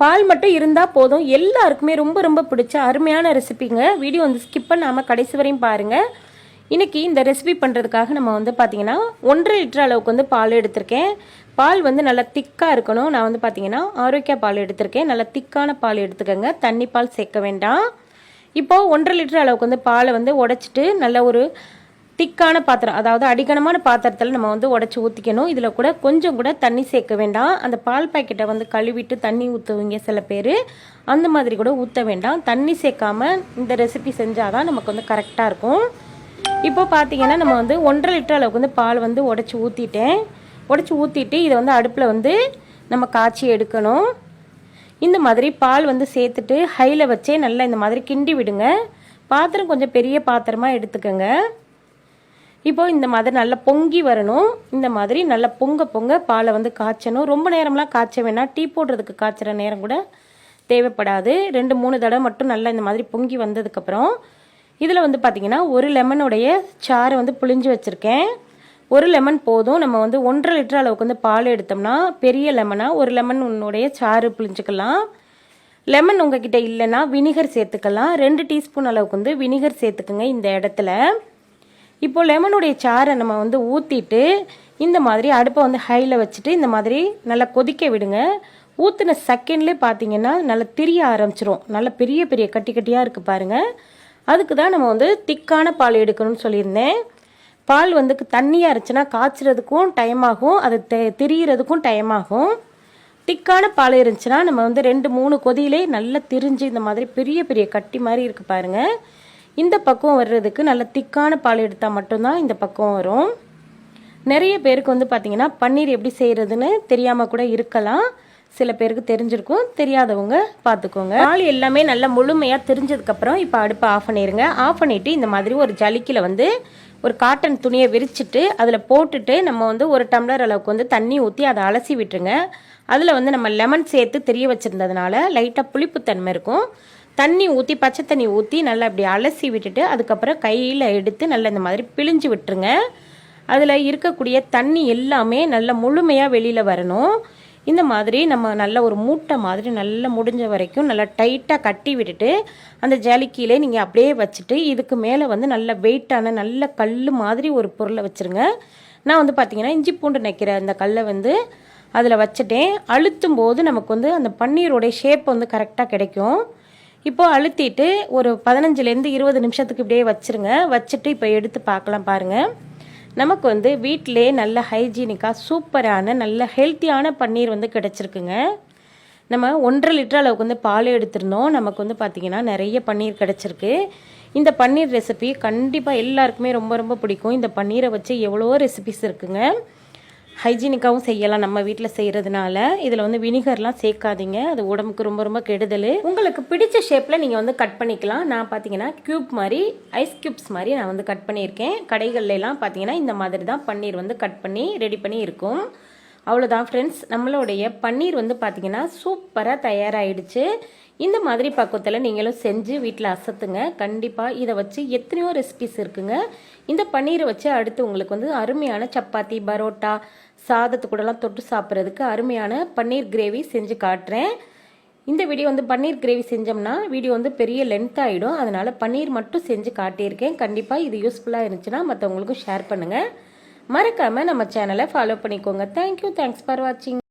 பால் மட்டும் இருந்தால் போதும். எல்லாருக்குமே ரொம்ப ரொம்ப பிடிச்ச அருமையான ரெசிபிங்க. வீடியோ வந்து ஸ்கிப் பண்ணாமல் கடைசி வரையும் பாருங்கள் இன்றைக்கி இந்த ரெசிபி பண்ணுறதுக்காக நம்ம வந்து பார்த்தீங்கன்னா ஒன்றரை லிட்டர் அளவுக்கு வந்து பால் எடுத்திருக்கேன். பால் வந்து நல்லா திக்காக இருக்கணும். நான் வந்து பார்த்தீங்கன்னா ஆரோக்கிய பால் எடுத்திருக்கேன். நல்லா திக்கான பால் எடுத்துக்கோங்க. தண்ணி பால் சேர்க்க வேண்டாம். இப்போது ஒன்றரை லிட்டர் அளவுக்கு வந்து பாலை வந்து உடைச்சிட்டு நல்ல ஒரு திக்கான பாத்திரம் அதாவது அடிக்கணமான பாத்திரத்தில் நம்ம வந்து உடச்சி ஊற்றிக்கணும் இதில் கூட கொஞ்சம் கூட தண்ணி சேர்க்க வேண்டாம். அந்த பால் பாக்கெட்டை வந்து கழுவிட்டு தண்ணி ஊற்றுவீங்க சில பேர். அந்த மாதிரி கூட ஊற்ற வேண்டாம். தண்ணி சேர்க்காம இந்த ரெசிபி செஞ்சால் தான் நமக்கு வந்து கரெக்டாக இருக்கும். இப்போ பார்த்தீங்கன்னா நம்ம வந்து ஒன்றரை லிட்டர் அளவுக்கு வந்து பால் வந்து உடச்சி ஊற்றிட்டேன் உடச்சி ஊற்றிட்டு இதை வந்து அடுப்பில் வந்து நம்ம காய்ச்சி எடுக்கணும். இந்த மாதிரி பால் வந்து சேர்த்துட்டு ஹையில் வச்சே நல்லா இந்த மாதிரி கிண்டி விடுங்க. பாத்திரம் கொஞ்சம் பெரிய பாத்திரமாக எடுத்துக்கோங்க. இப்போ இந்த மாதிரி நல்லா பொங்கி வரணும். இந்த மாதிரி நல்லா பொங்க பொங்க பாலை வந்து காய்ச்சணும். ரொம்ப நேரம்லாம் காய்ச்ச வேணாம். டீ போடுறதுக்கு காய்ச்சுற நேரம் கூட தேவைப்படாது. ரெண்டு மூணு தடவை மட்டும் நல்லா இந்த மாதிரி பொங்கி வந்ததுக்கப்புறம் இதில் வந்து பார்த்திங்கன்னா ஒரு லெமனுடைய சாறு வந்து புளிஞ்சு வச்சுருக்கேன். ஒரு லெமன் போதும். நம்ம வந்து ஒன்றரை லிட்டர் அளவுக்கு வந்து பால் எடுத்தோம்னா பெரிய லெமனாக ஒரு லெமன் உன்னுடைய சாறு புளிஞ்சுக்கலாம் லெமன் உங்ககிட்ட இல்லைன்னா வினிகர் சேர்த்துக்கலாம். ரெண்டு டீஸ்பூன் அளவுக்கு வந்து வினிகர் சேர்த்துக்குங்க இந்த இடத்துல. இப்போ லெமனுடைய சாறை நம்ம வந்து ஊற்றிட்டு இந்த மாதிரி அடுப்பை வந்து ஹையில் வச்சுட்டு இந்த மாதிரி நல்லா கொதிக்க விடுங்க. ஊற்றின செகண்ட்லேயே பார்த்தீங்கன்னா நல்லா திரிய ஆரம்பிச்சிரும். நல்லா பெரிய பெரிய கட்டி கட்டியாக இருக்குது பாருங்கள் அதுக்கு தான் நம்ம வந்து திக்கான பால் எடுக்கணும்னு சொல்லியிருந்தேன். பால் வந்து தண்ணியாக இருந்துச்சுன்னா காய்ச்சறதுக்கும் டைம் ஆகும். அது தெ திரியிறதுக்கும் டைம் ஆகும். திக்கான பால் இருந்துச்சுன்னா நம்ம வந்து ரெண்டு மூணு கொதியிலே நல்லா திரிஞ்சு இந்த மாதிரி பெரிய பெரிய கட்டி மாதிரி இருக்குது பாருங்கள் இந்த பக்குவம் வர்றதுக்கு நல்ல திக்கான பால் எடுத்தால் மட்டும்தான் இந்த பக்குவம் வரும். நிறைய பேருக்கு வந்து பார்த்தீங்கன்னா பன்னீர் எப்படி செய்கிறதுன்னு தெரியாமல் கூட இருக்கலாம். சில பேருக்கு தெரிஞ்சிருக்கும் தெரியாதவங்க பார்த்துக்கோங்க பால் எல்லாமே நல்லா முழுமையாக தெரிஞ்சதுக்கப்புறம் இப்போ அடுப்பை ஆஃப் பண்ணிடுங்க ஆஃப் பண்ணிவிட்டு இந்த மாதிரி ஒரு ஜலிக்கில் வந்து ஒரு காட்டன் துணியை விரிச்சிட்டு அதில் போட்டுட்டு நம்ம வந்து ஒரு டம்ளர் அளவுக்கு வந்து தண்ணி ஊற்றி அதை அலசி விட்டுருங்க. அதில் வந்து நம்ம லெமன் சேர்த்து தெரிய வச்சுருந்ததுனால லைட்டாக புளிப்புத்தன்மை இருக்கும். தண்ணி ஊற்றி பச்சை தண்ணி ஊற்றி நல்லா இப்படி அலசி விட்டுட்டு அதுக்கப்புறம் கையில் எடுத்து நல்லா இந்த மாதிரி பிழிஞ்சு விட்டுருங்க. அதில் இருக்கக்கூடிய தண்ணி எல்லாமே நல்லா முழுமையாக வெளியில் வரணும். இந்த மாதிரி நம்ம நல்ல ஒரு மூட்டை மாதிரி நல்லா முடிஞ்ச வரைக்கும் நல்லா டைட்டாக கட்டி விட்டுட்டு அந்த ஜலிக்கியிலே நீங்கள் அப்படியே வச்சுட்டு இதுக்கு மேலே வந்து நல்ல வெயிட்டான நல்ல கல் மாதிரி ஒரு பொருளை வச்சுருங்க. நான் வந்து பார்த்தீங்கன்னா இஞ்சி பூண்டு நைக்கிற அந்த கல்லை வந்து அதில் வச்சுட்டேன். அழுத்தும் போது நமக்கு வந்து அந்த பன்னீரோடைய ஷேப் வந்து கரெக்டாக கிடைக்கும். இப்போது அழுத்திட்டு ஒரு பதினஞ்சுலேருந்து இருபது நிமிஷத்துக்கு இப்படியே வச்சுருங்க. வச்சுட்டு இப்போ எடுத்து பார்க்கலாம் பாருங்கள் நமக்கு வந்து வீட்டிலே நல்ல ஹைஜீனிக்காக சூப்பரான நல்ல ஹெல்த்தியான பன்னீர் வந்து கிடச்சிருக்குங்க. நம்ம ஒன்றரை லிட்டர் அளவுக்கு வந்து பால் எடுத்திருந்தோம். நமக்கு வந்து பார்த்திங்கன்னா நிறைய பன்னீர் கிடச்சிருக்கு. இந்த பன்னீர் ரெசிபி கண்டிப்பாக எல்லாருக்குமே ரொம்ப ரொம்ப பிடிக்கும். இந்த பன்னீரை வச்சு எவ்வளோ ரெசிபிஸ் இருக்குங்க. ஹைஜீனிக்காகவும் செய்யலாம் நம்ம வீட்டில் செய்கிறதுனால இதில் வந்து வினிகர்லாம் சேர்க்காதீங்க. அது உடம்புக்கு ரொம்ப ரொம்ப கெடுதல். உங்களுக்கு பிடிச்ச ஷேப்பில் நீங்கள் வந்து கட் பண்ணிக்கலாம். நான் பார்த்தீங்கன்னா க்யூப் மாதிரி ஐஸ் க்யூப்ஸ் மாதிரி நான் வந்து கட் பண்ணியிருக்கேன். கடைகள்லாம் பார்த்தீங்கன்னா இந்த மாதிரி தான் பன்னீர் வந்து கட் பண்ணி ரெடி பண்ணி இருக்கும். அவ்வளோதான் ஃப்ரெண்ட்ஸ் நம்மளுடைய பன்னீர் வந்து பார்த்தீங்கன்னா சூப்பராக தயாராகிடுச்சு இந்த மாதிரி பக்குவத்தில் நீங்களும் செஞ்சு வீட்டில் அசத்துங்க. கண்டிப்பாக இதை வச்சு எத்தனையோ ரெசிபிஸ் இருக்குங்க. இந்த பன்னீரை வச்சு அடுத்து உங்களுக்கு வந்து அருமையான சப்பாத்தி பரோட்டா சாதத்து கூடலாம் தொட்டு சாப்பிட்றதுக்கு அருமையான பன்னீர் கிரேவி செஞ்சு காட்டுறேன். இந்த வீடியோ வந்து பன்னீர் கிரேவி செஞ்சோம்னா வீடியோ வந்து பெரிய லென்த் ஆகிடும் அதனால் பன்னீர் மட்டும் செஞ்சு காட்டியிருக்கேன். கண்டிப்பாக இது யூஸ்ஃபுல்லாக இருந்துச்சுன்னா மற்றவங்களுக்கும் ஷேர் பண்ணுங்கள் மறக்காமல் நம்ம சேனலை ஃபாலோ பண்ணிக்கோங்க. தேங்க்யூ தேங்க்ஸ் ஃபார் வாட்சிங்